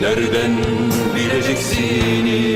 Nereden bileceksiniz